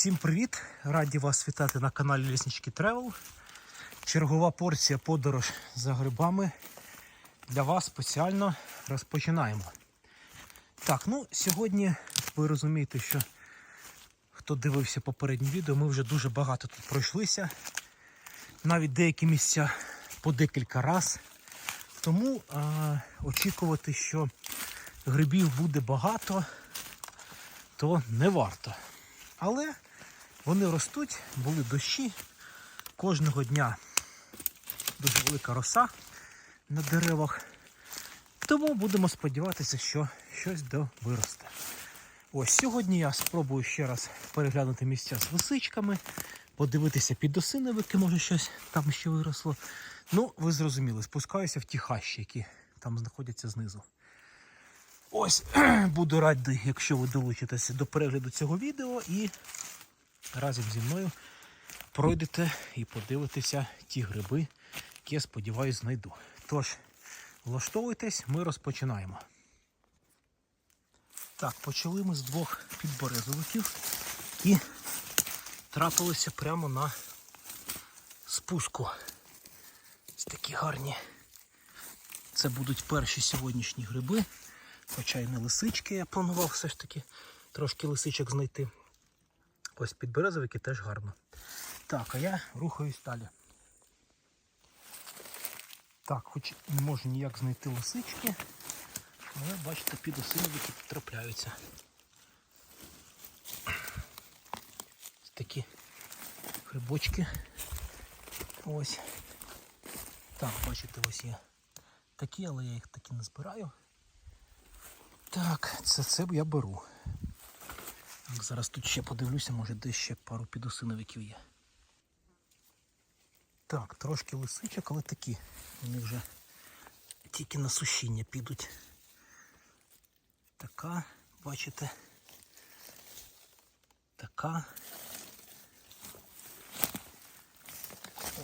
Всім привіт! Раді вас вітати на каналі Ліснички Тревел. Чергова порція подорож за грибами. Для вас спеціально розпочинаємо. Так, ну сьогодні ви розумієте, що хто дивився попереднє відео, ми вже дуже багато тут пройшлися. Навіть деякі місця по декілька раз. Тому а, очікувати, що грибів буде багато, то не варто. Але вони ростуть, були дощі. Кожного дня дуже велика роса на деревах. Тому будемо сподіватися, що щось до виросте. Ось сьогодні я спробую ще раз переглянути місця з лисичками, подивитися під осиновики, може щось там ще виросло. Ну, ви зрозуміли, спускаюся в ті хащі, які там знаходяться знизу. Ось буду радий, якщо ви долучитеся до перегляду цього відео і разом зі мною пройдете і подивитеся ті гриби, які я сподіваюся знайду. Тож, влаштовуйтесь, ми розпочинаємо. Так, почали ми з двох підберезовиків і трапилися прямо на спуску. Ось такі гарні. Це будуть перші сьогоднішні гриби. Хоча й не лисички, я планував все ж таки трошки лисичок знайти. Ось підберезовики теж гарно. Так, а я рухаюсь далі. Так, хоч не можу ніяк знайти лисички, але бачите, під осиновики трапляються. Ось такі грибочки. Ось. Так, бачите, ось є такі, але я їх таки не збираю. Так, це це я беру. Зараз тут ще подивлюся, може десь ще пару підосиновиків є. Так, трошки лисичок, але такі. Вони вже тільки на сушіння підуть. Така, бачите. Така.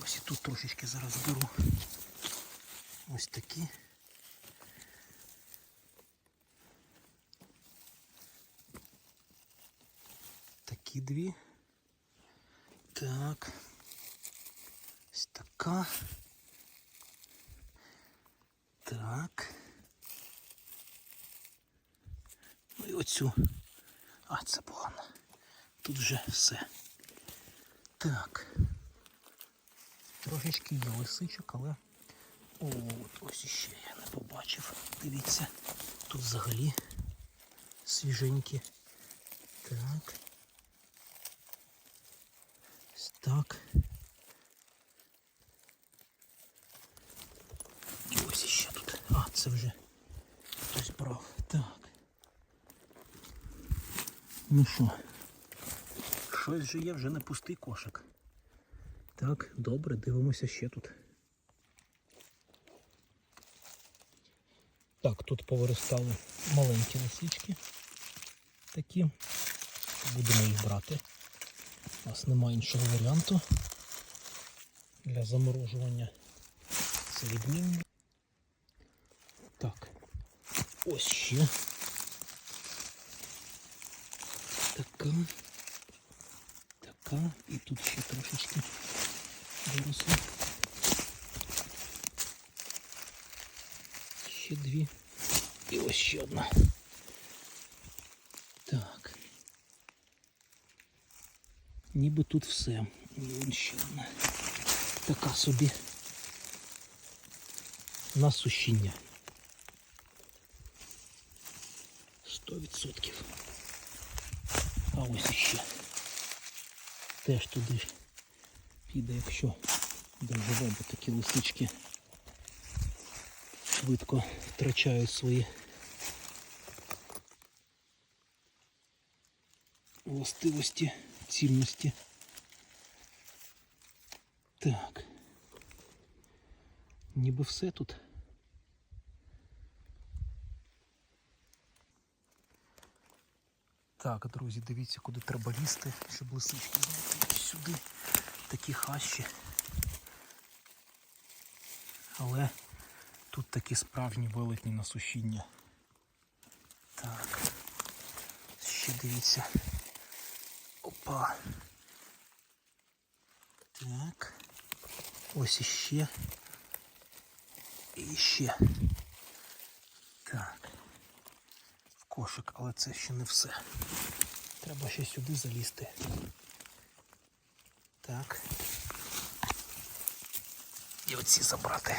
Ось і тут трошечки зараз беру. Ось такі. Такі дві. Так. Ось така. Так. Ну і оцю. А, це погано. Тут вже все. Так. Трошечки є лисичок, але... О, ось іще я не побачив. Дивіться, тут взагалі свіженькі. Так. Ось так. І ось іще тут. А, це вже хтось брав. Так. Ну що? Щось же є, вже не пустий кошик. Так, добре, дивимося ще тут. Так, тут повиростали маленькі лисички. Такі. Будемо їх брати. У нас немає іншого варіанту для заморожування. Відмінно. Так, ось ще. Така. Така. І тут ще трошечки виросли. Ще дві. І ось ще одна. Так. Ніби тут все. І ось ще одна. Така собі на сушіння. Сто відсотків. А ось іще. Теж туди піде, якщо доживе, бо такі лисички швидко втрачають свої властивості, цільності. Так. Ніби все тут. Так, друзі, дивіться, куди треба лізти, щоб лисички знайти. Сюди такі хащі. Але тут такі справжні велетні на сушіння. Так. Ще дивіться. Опа. Так. Ось іще. І ще. Так. В кошик, але це ще не все. Треба ще сюди залізти. Так. І оці забрати.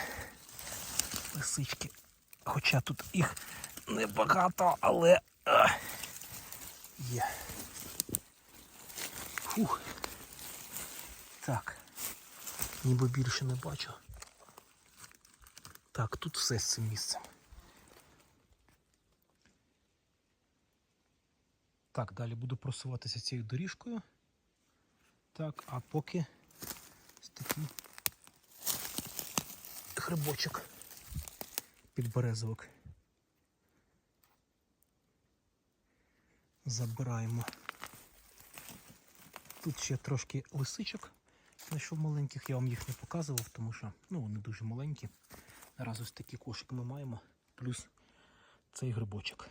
Лисички. Хоча тут їх небагато, але а, є. Фух. Так. Ніби більше не бачу. Так, тут все з цим місцем. Так, далі буду просуватися цією доріжкою. Так, а поки ось такий грибочок підберезовик. Забираємо. Тут ще трошки лисичок знайшов маленьких, я вам їх не показував, тому що ну, вони дуже маленькі. Зараз ось такий кошик ми маємо, плюс цей грибочок.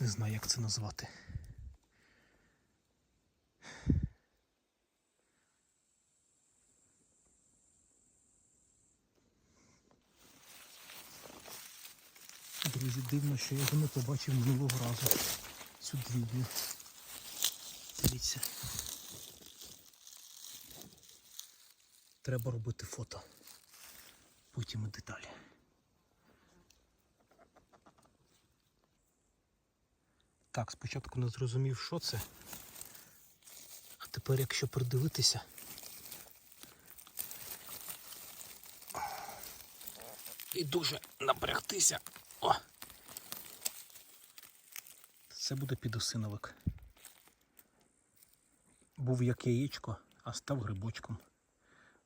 Не знаю, як це назвати. Друзі, дивно, що я його не побачив минулого разу. Цю дрібню. Дивіться. Треба робити фото. Потім і деталі. Так, спочатку не зрозумів, що це. А тепер, якщо придивитися. І дуже напрягтися. О! Це буде підосиновик. Був як яєчко, а став грибочком.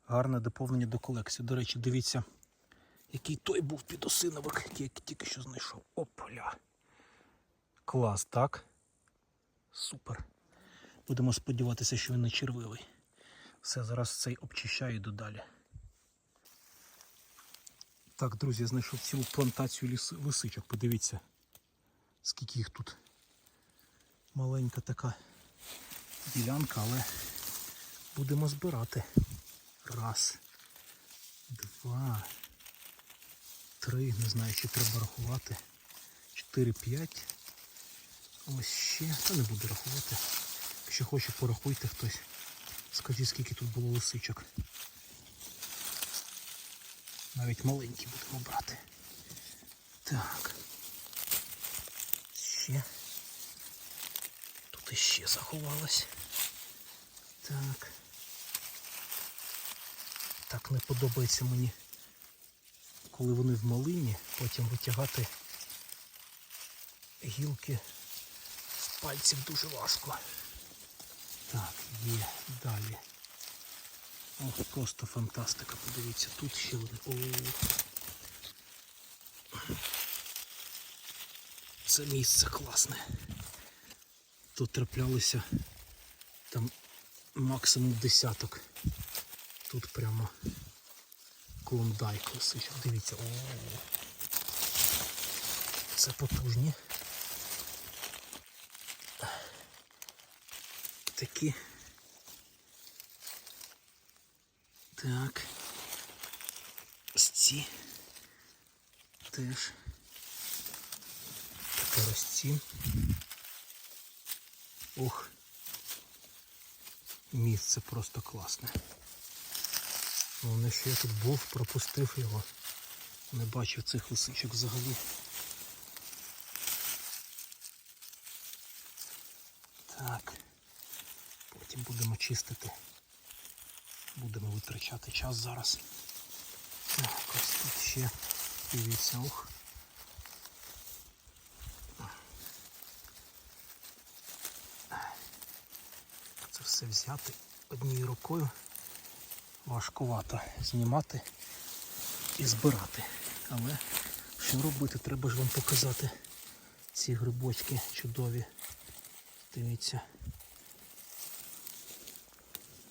Гарне доповнення до колекції. До речі, дивіться, який той був підосиновик, який я тільки що знайшов. Опля. Клас, так? Супер. Будемо сподіватися, що він не червивий. Все, зараз цей обчищаю і додалі. Так, друзі, я знайшов цілу плантацію ліс... лисичок. Подивіться, скільки їх тут. Маленька така ділянка, але будемо збирати. Раз, два, три, не знаю, чи треба рахувати. Чотири, п'ять. Ось ще. Та не буду рахувати. Якщо хоче, порахуйте хтось. Скажіть, скільки тут було лисичок. Навіть маленькі будемо брати. Так. Ще. Тут іще заховалось. Так. Так не подобається мені, коли вони в малині, потім витягати гілки з пальців дуже важко. Так, є далі. Ох, просто фантастика, подивіться, тут ще один. О. Це місце класне. Тут траплялися там максимум десяток. Тут прямо клондайк лисичок. Дивіться, о. Це потужні. Такі. Так. Ось ці. Теж. Ось ці. Ох. Місце просто класне. Головне, що я тут був, пропустив його. Не бачив цих лисичок взагалі. Так. Потім будемо чистити. Будемо витрачати час зараз. Так, ось тут ще дивіться, ух. Все взяти однією рукою. Важкувато знімати і збирати. Але що робити? Треба ж вам показати ці грибочки чудові. Дивіться.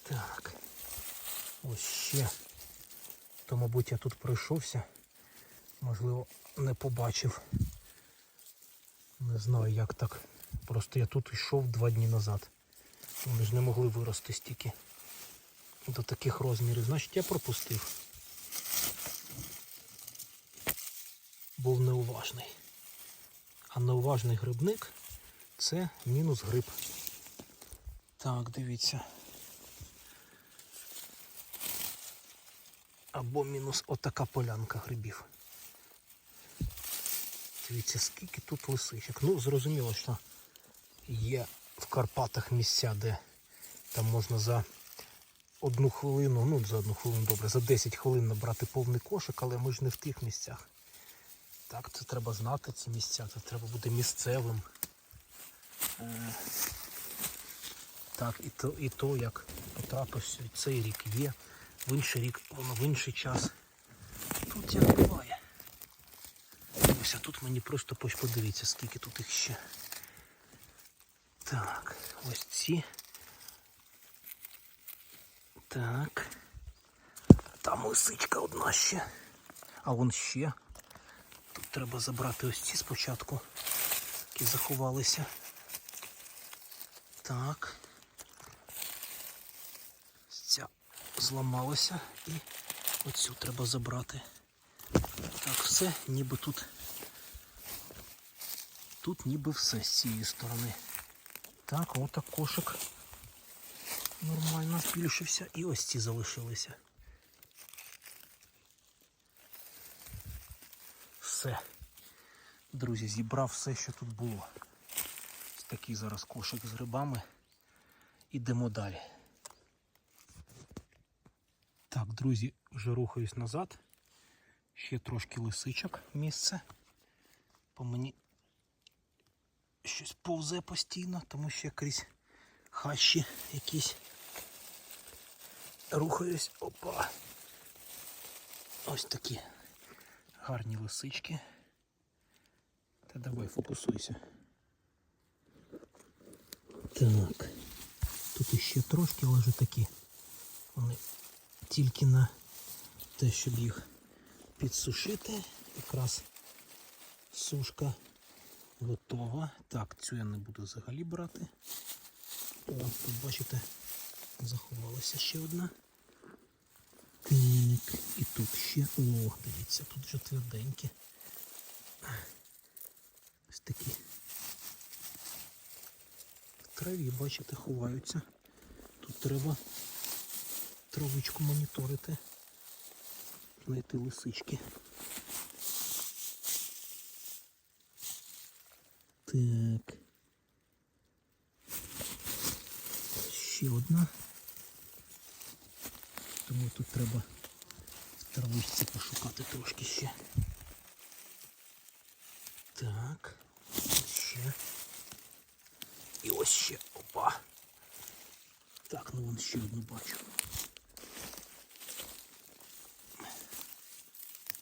Так. Ось ще. То, мабуть, я тут пройшовся. Можливо, не побачив. Не знаю, як так. Просто я тут йшов два дні назад. Вони ж не могли вирости стільки до таких розмірів. Значить, я пропустив. Був неуважний. А неуважний грибник це мінус гриб. Так, дивіться. Або мінус отака полянка грибів. Дивіться, скільки тут лисичок. Ну, зрозуміло, що є в Карпатах місця, де там можна за одну хвилину, ну за одну хвилину добре, за 10 хвилин набрати повний кошик, але ми ж не в тих місцях. Так, це треба знати ці місця, це треба бути місцевим. Е, Так, і то, і то як потрапився цей рік є, в інший рік, воно в інший час. Тут як буває. Ось, а тут мені просто подивіться, скільки тут їх ще. Так, ось ці. Так. Там лисичка одна ще. А вон ще. Тут треба забрати ось ці спочатку, які заховалися. Так. Ця зламалася і оцю треба забрати. Так, все, ніби тут. Тут ніби все з цієї сторони. Так, отак кошик нормально збільшився. І ось ці залишилися. Все. Друзі, зібрав все, що тут було. Ось такий зараз кошик з грибами. Ідемо далі. Так, друзі, вже рухаюсь назад. Ще трошки лисичок місце. По мені щось повзе постійно, тому що я крізь хащі якісь рухаюсь. Опа. Ось такі гарні лисички. Та давай фокусуйся. Так. Тут іще трошки, вже такі. Вони тільки на те, щоб їх підсушити. Якраз сушка готова. Так, цю я не буду взагалі брати. О, тут бачите, заховалася ще одна. Так, і тут ще. О, дивіться, тут вже тверденькі. Ось такі. В траві, бачите, ховаються. Тут треба травичку моніторити. Знайти лисички. Так. Ще одна. Тому тут треба в травичці пошукати трошки ще. Так. Ще. І ось ще. Опа. Так, ну вон ще одну бачу.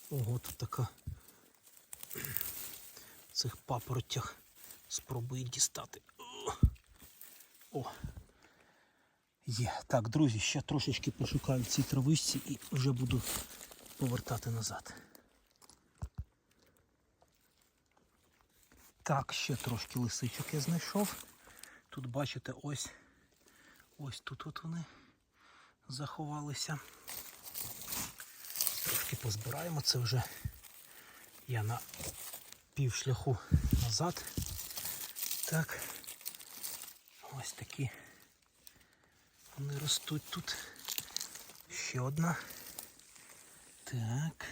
Ого, тут така в цих папоротях спробую дістати. О! Є. Так, друзі, ще трошечки пошукаю в цій травичці і вже буду повертати назад. Так, ще трошки лисичок я знайшов. Тут бачите, ось ось тут от вони заховалися. Трошки позбираємо це вже. Я на півшляху назад. Так. Ось такі. Вони ростуть тут. Ще одна. Так.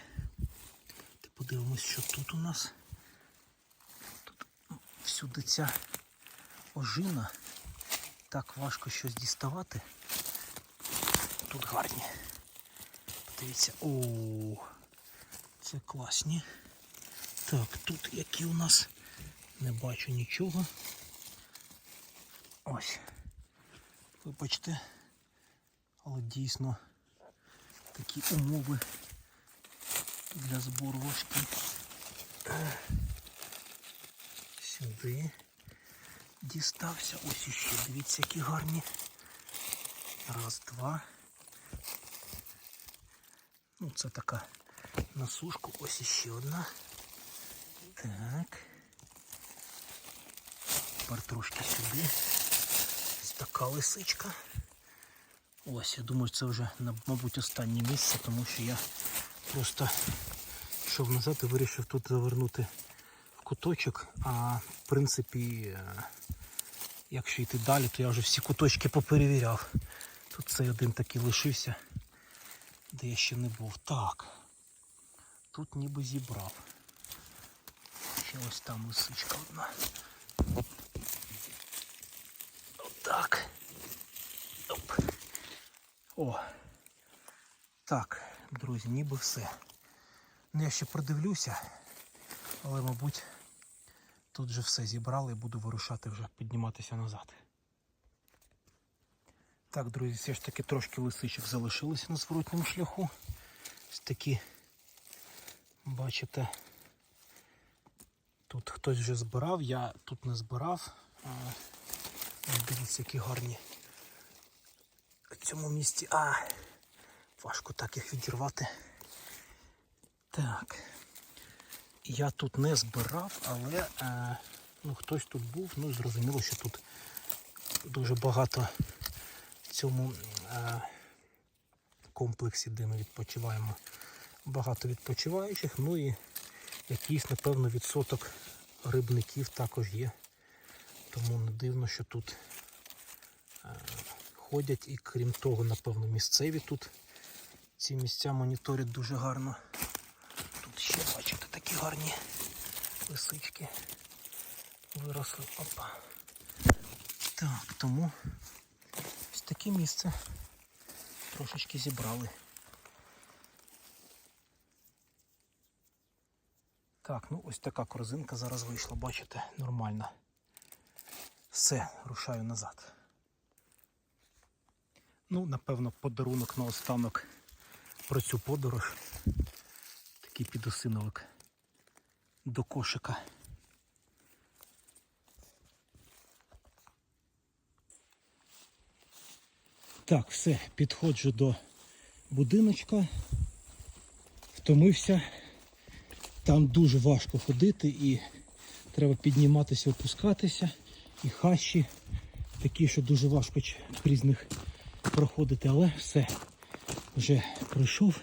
Подивимось, що тут у нас. Тут всюди ця ожина. Так важко щось діставати. Тут гарні. Дивіться, о, це класні. Так, тут які у нас не бачу нічого. Ось. Вибачте, але дійсно такі умови для збору важкі. Сюди дістався. Ось іще, дивіться, які гарні. Раз, два. Ну, це така на сушку. Ось іще одна. Так. Тепер трошки сюди. Така лисичка. Ось, я думаю, це вже, мабуть, останнє місце, тому що я просто йшов назад і вирішив тут завернути в куточок. А в принципі, е, якщо йти далі, то я вже всі куточки поперевіряв. Тут цей один такий лишився, де я ще не був. Так. Тут ніби зібрав. Ще ось там лисичка одна. Отак. Оп. О. Так, друзі, ніби все. Ну я ще продивлюся, але, мабуть, тут вже все зібрали і буду вирушати вже підніматися назад. Так, друзі, все ж таки трошки лисичок залишилося на зворотньому шляху. Ось такі, бачите, тут хтось вже збирав, я тут не збирав. Дивіться, які гарні цьому місці. А, важко так їх відірвати. Так. Я тут не збирав, але е, ну, хтось тут був, ну зрозуміло, що тут дуже багато в цьому е, комплексі, де ми відпочиваємо, багато відпочиваючих, ну і якийсь, напевно, відсоток рибників також є. Тому не дивно, що тут е, ходять і крім того, напевно, місцеві тут ці місця моніторять дуже гарно. Тут ще, бачите, такі гарні лисички виросли. Опа. Так, тому ось таке місце трошечки зібрали. Так, ну ось така корзинка зараз вийшла, бачите, нормальна. Все, рушаю назад. Ну, напевно, подарунок на останок про цю подорож. Такий підосиновик до кошика. Так, все, підходжу до будиночка. Втомився. Там дуже важко ходити і треба підніматися, опускатися. І хащі такі, що дуже важко крізь них проходити, але все, вже пройшов.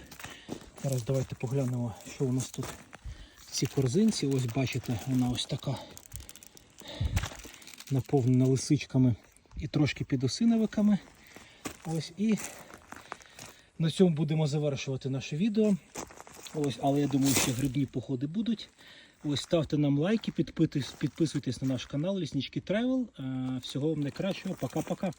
Зараз давайте поглянемо, що у нас тут в цій корзинці. Ось бачите, вона ось така наповнена лисичками і трошки підосиновиками. Ось і на цьому будемо завершувати наше відео. Ось, але я думаю, що грибні походи будуть. Ось ставте нам лайки, підписуйтесь, на наш канал Ліснички Тревел. Всього вам найкращого. Пока-пока.